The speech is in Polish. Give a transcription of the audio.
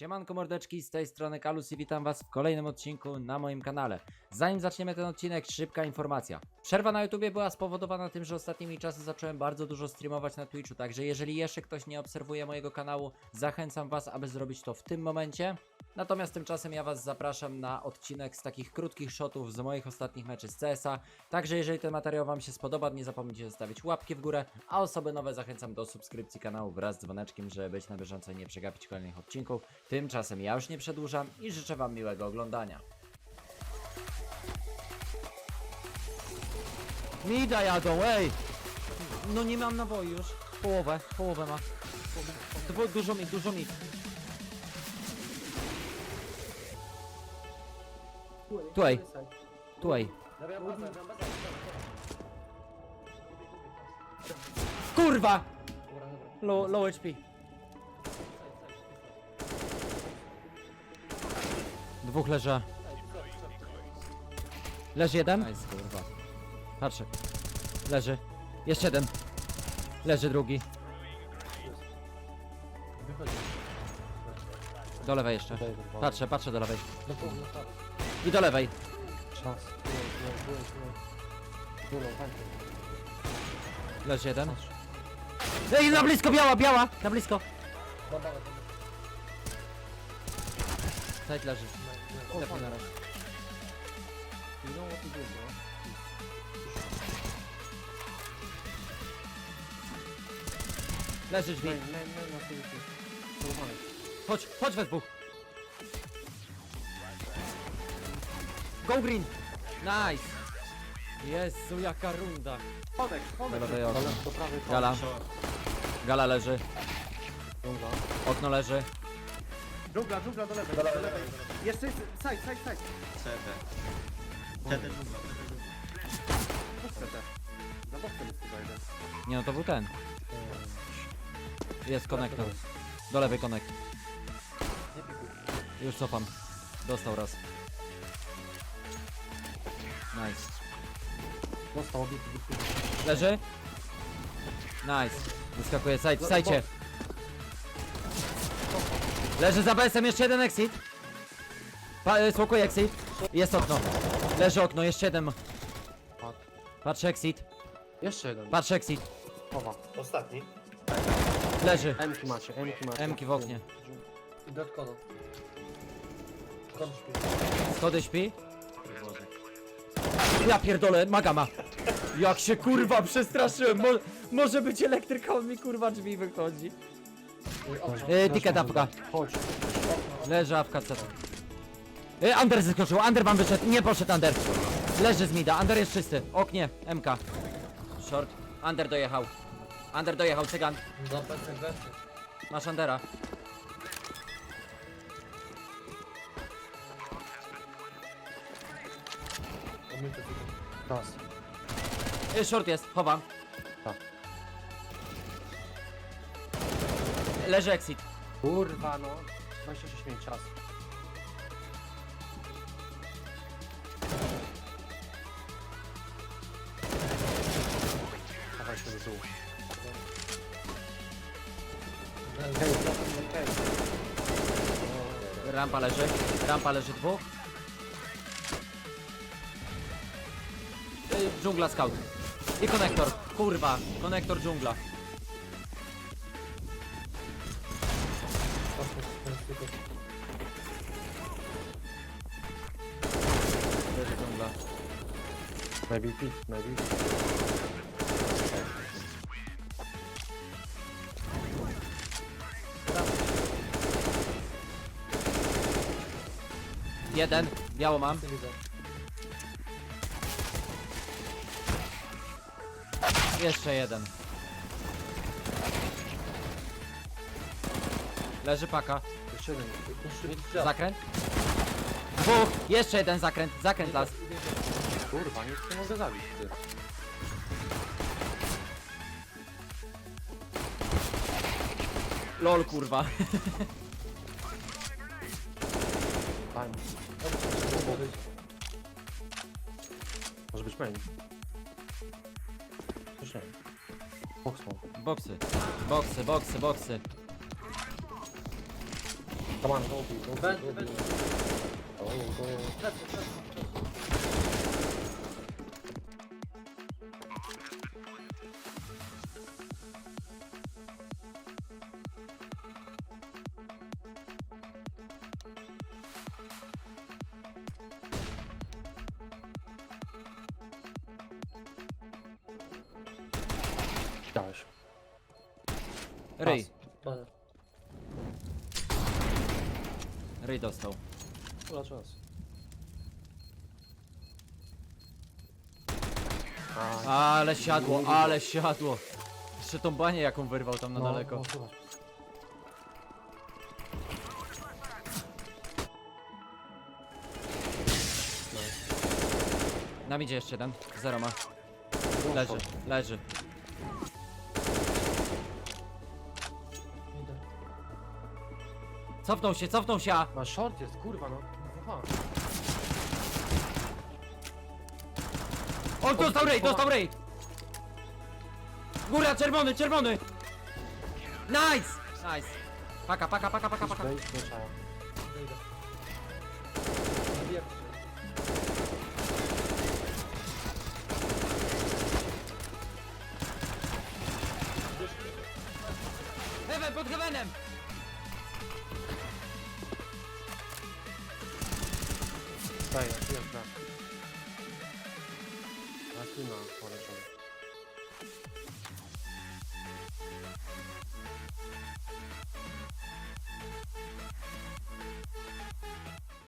Siemanko mordeczki, z tej strony Kalus i witam was w kolejnym odcinku na moim kanale. Zanim zaczniemy ten odcinek, szybka informacja. Przerwa na YouTubie była spowodowana tym, że ostatnimi czasy zacząłem bardzo dużo streamować na Twitchu, także jeżeli jeszcze ktoś nie obserwuje mojego kanału, zachęcam was, aby zrobić to w tym momencie. Natomiast tymczasem ja was zapraszam na odcinek z takich krótkich shotów z moich ostatnich meczy z CSa. Także jeżeli ten materiał wam się spodoba, nie zapomnijcie zostawić łapki w górę, a osoby nowe zachęcam do subskrypcji kanału wraz z dzwoneczkiem, żeby być na bieżąco i nie przegapić kolejnych odcinków. Tymczasem ja już nie przedłużam i życzę wam miłego oglądania. Mida jadą, ej! No nie mam nawoju już. Połowę, połowę ma. Dwu, dużo mi, dużo mi. Tutaj, tutaj. Kurwa! Low, low HP. Dwóch leży. Leży jeden. Nice, kurwa. Patrzę. Leży. Jeszcze jeden. Leży drugi. Do lewej jeszcze. Patrzę, patrzę do lewej. I do lewej. Czas. Nie, nie, nie. Nie no, tak. Leży jeden. Ej, na blisko, biała, biała! Na blisko. Dobra, Side leży. Lepiej na raz. What to do, bro. Leży drzwi. Main, main, main na tyłku. Normalnie. Chodź, chodź we dwóch. Go green. Nice. Jezu, jaka runda. Chodek, chodek. Lewej okno. Gala. Gala leży. Dżungla. Okno leży. Dżungla, dżungla do lewej, do lewej. Jeszcze jest, side, side, side. CT. CT dżungla. CT. Za bokiem jest chyba jeden. Nie no, to był ten. Jest konektor. Do lewej konek. Już cofam. Dostał raz. Nice. Dostał obity. Leży? Nice. Wyskakuje side, sajcie. Leży za BS-em jeszcze jeden exit. Pa, y, smokuje exit. Jest okno. Leży okno, jeszcze jeden. Patrz exit. Jeszcze jeden. Patrz exit. Chowa. Ostatni. Leży. Emki macie, Emki macie. Emki w oknie. Idę od kodu. Kod śpi. Schody śpi. Ja pierdolę, maga ma. Jak się kurwa przestraszyłem. Mo może być elektryka, on mi kurwa drzwi wychodzi. Yy, ticket apka. Chodź. Leży apka co? Yy, Under zeskoczył, Under wam wyszedł, nie poszedł Under. Leży z mida, Under jest czysty. Oknie, MK. Short, Under dojechał. Under dojechał, cygan. Masz Undera. Raz. Yy, short jest, chowam. Tak. Leży exit. Kurwa no. 26 minut czas. Dawaj się do tyłu. Rampa leży, rampa leży dwóch. Yy, dżungla scout. I konektor, kurwa, konektor dżungla. Maybe pit, maybe. Jeden, biało mam. Jeszcze jeden. Leży paka. Jeszcze jeden. Zakręt. Dwóch. Jeszcze jeden zakręt. Zakręt las. Kurwa, nic nie mogę zabić. Ty. Lol kurwa. Time. Może być main. Już nie. Box smoke. Boksy. Boksy, boksy, boksy. Come on, go, go, go, Będzie, go, będzie. go, go. Plecy, plecy. Dałeś. Ryj. Pas. Ryj dostał. Ula czas. Ale siadło, ale siadło. Jeszcze tą banię jaką wyrwał tam na daleko. No, zobacz. Nam idzie jeszcze jeden. Zero ma. No, Leży, leży. Cofnął się, cofnął się! No short jest, kurwa no. Aha. O, dostał rej, dostał rej! Góra, czerwony, czerwony! Nice! Nice. Paka, paka, paka, paka, paka. Wejdź, nie trzeba. Heaven, pod heavenem! Staję, jest brak. A tu na poleczony.